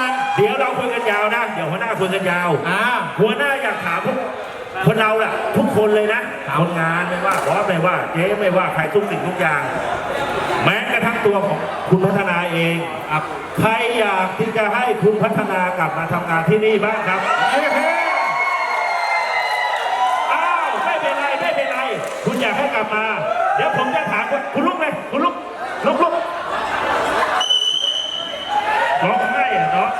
านเดี๋ยวเราคุยกันยาวนะ เดี๋ยวหัวหน้าคุยกันยาว อ่า หัวหน้าอยากถามพวกคนเราแหละทุกคนเลยนะคนงานไม่ว่าบอสไม่ว่าเจ๊ไม่ว่าใครทุกสิ่งทุกอย่าง แม้กระทั่งตัวของคุณพัฒนาเองอะใครอยากที่จะให้คุณพัฒนากลับมาทำงานที่นี่บ้างครับอ้าวไม่เป็นไรไม่เป็นไร คุณอยากให้กลับมา เดี๋ยวผมจะถามว่าคุณลุกเลยคุณลุกลุกลุกร้ องไห้เหรอเนาะ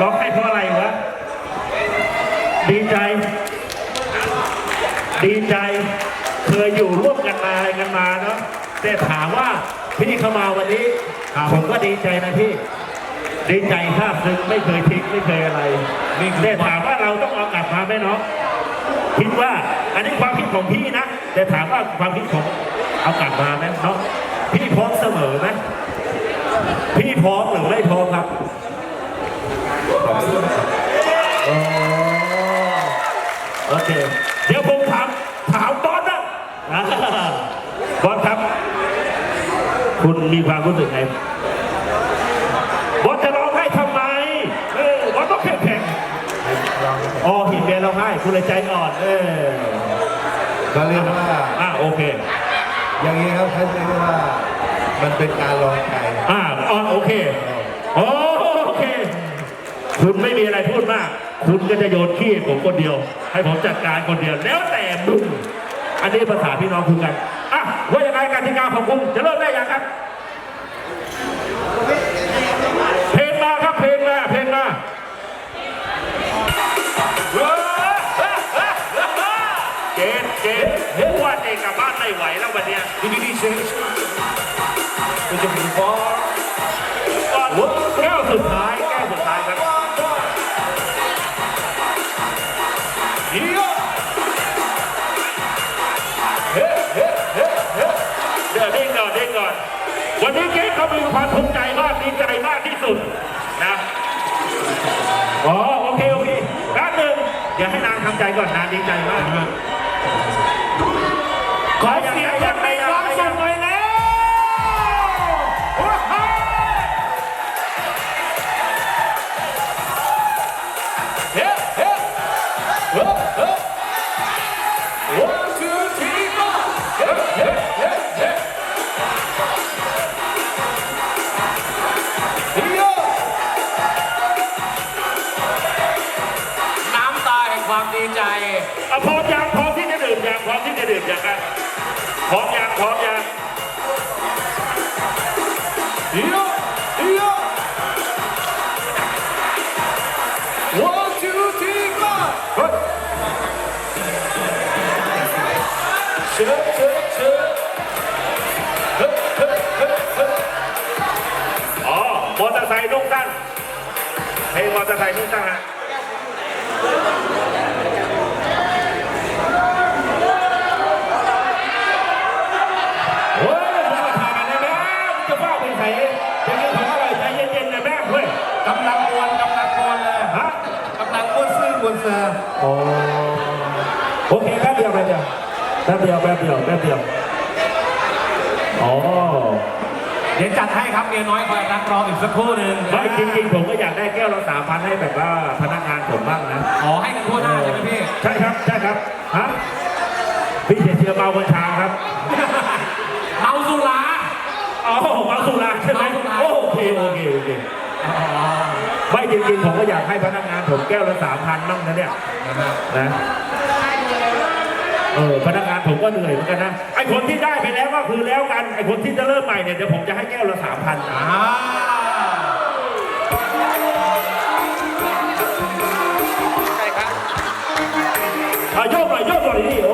ร้องไห้เพราะอะไรวะดีใจ ดีใจเคยอยู่ร่วมกันมาอะไรกันมาเนาะแต่ถามว่าพี่เข้ามาวันนี้ผมก็ดีใจนะพี่ดีใจทราบซึ้งไม่เคยทิ้งไม่เคยอะไรนี่คือแต่ถามว่าเราต้องเอากลับมาไหมเนาะคิดว่าอันนี้ความคิดของพี่นะแต่ถามว่าความคิดของเอากลับมาไหมเนาะพี่พร้อมเสมอไหมพี่พร้อมหรือไม่พร้อมครับ โอ้ โอเค เดี๋ยวผมถามถามบอสนะอ่าบอสครับ คุณมีความรู้สึกไงบอสจะร้องไห้ทำไมเออบอสต้องเข้มแข็งอ๋อเหินเบียร์ร้องไห้คุณเลยใจอ่อน เออก็เรียกว่าอ่าโอเค อย่างนี้ครับเขาเรียกว่า มันเป็นการลองใจอ่าอ๋อโอเคโอโอเค คุณไม่มีอะไรพูดมาก คุณก็จะโยนขี้ให้ผมคนเดียว ให้ผมจัดการคนเดียวแล้วแต่มึงอันนี้ภาษาพี่น้องคุยกันอะว่ายังไงกติกาของคุณจะเริ่มได้ยังครับ เพลงมาครับเพลงมาเพลงมาเจนเจนเฮ้ยว่าเด็กกลับบ้านไม่ไหวแล้ววันเนี้ยดีดีดีเชฟคุณจะมีบอล วันนี้เก๊เขามีความภูมิใจมากดีใจมากที่สุดนะอ๋อโอเคโอเคแป๊บหนึ่งเดี๋ยวให้นางทำใจก่อนนางดีใจมากขอเสียงอย่างมีความสุขหน่อยแล้วโอ้โหเฮ้เฮ้เฮ้เฮ้ one two three four เฮ้เฮ้เฮ้เฮ้ ความดีใจอะพร้อมยังพร้อมที่จะดื่มยังพร้อมที่จะดื่มยังกันพร้อมยังพร้อมยังเฮียเฮีย one two three four เฮ้ยเชิญเชิญเชิญเฮ้ยเฮ้ยเฮ้ยเฮ้ยอ๋อมอเตอร์ไซค์นุ่งสั้นเพลงมอเตอร์ไซค์นุ่งสั้นฮะโอ้ยมาทานกันเลยนะมึงจะบ้าไปไห นจะกินของอร่อยใจเย็นๆนะแม่เว้ยกำลังกวนกำลังกวนเลยฮะกำลังกวนซื่อกวนเซอร์โอ้โอเคแป๊บเดียวแป๊บเดียวแป๊บเดียวแป๊บเดียวแป๊บเดียวอ๋อเดี๋ยวจัดให้ครับเมียน้อยคอยรับรองอีกสักครู่หนึ่งไม่จริงๆผมก็อยากได้แก้วละสามพันให้แบบว่าพนักงานผมบ้างนะขอให้กันทั่วหน้าใช่ไหมพี่ ใช่ครับ ใช่ครับฮะพี่เสียเชียร์เมาบนชางครับ เมาสุรา อ๋อมาสุราใช่ไหมโอเคโอเคโอเคไม่จริงๆผมก็อยากให้พนักงานผมแก้วละสามพันบ้างนะเนี่ยนะเออพนักงานผมก็เหนื่อยเหมือนกันนะไอ้คนที่ได้ไปแล้วก็คือแล้วกันไอ้คนที่จะเริ่มใหม่เนี่ยเดี๋ยวผมจะให้แก้วละสามพันอ่าอะโยกหน่อยโยกหน่อยนี่โ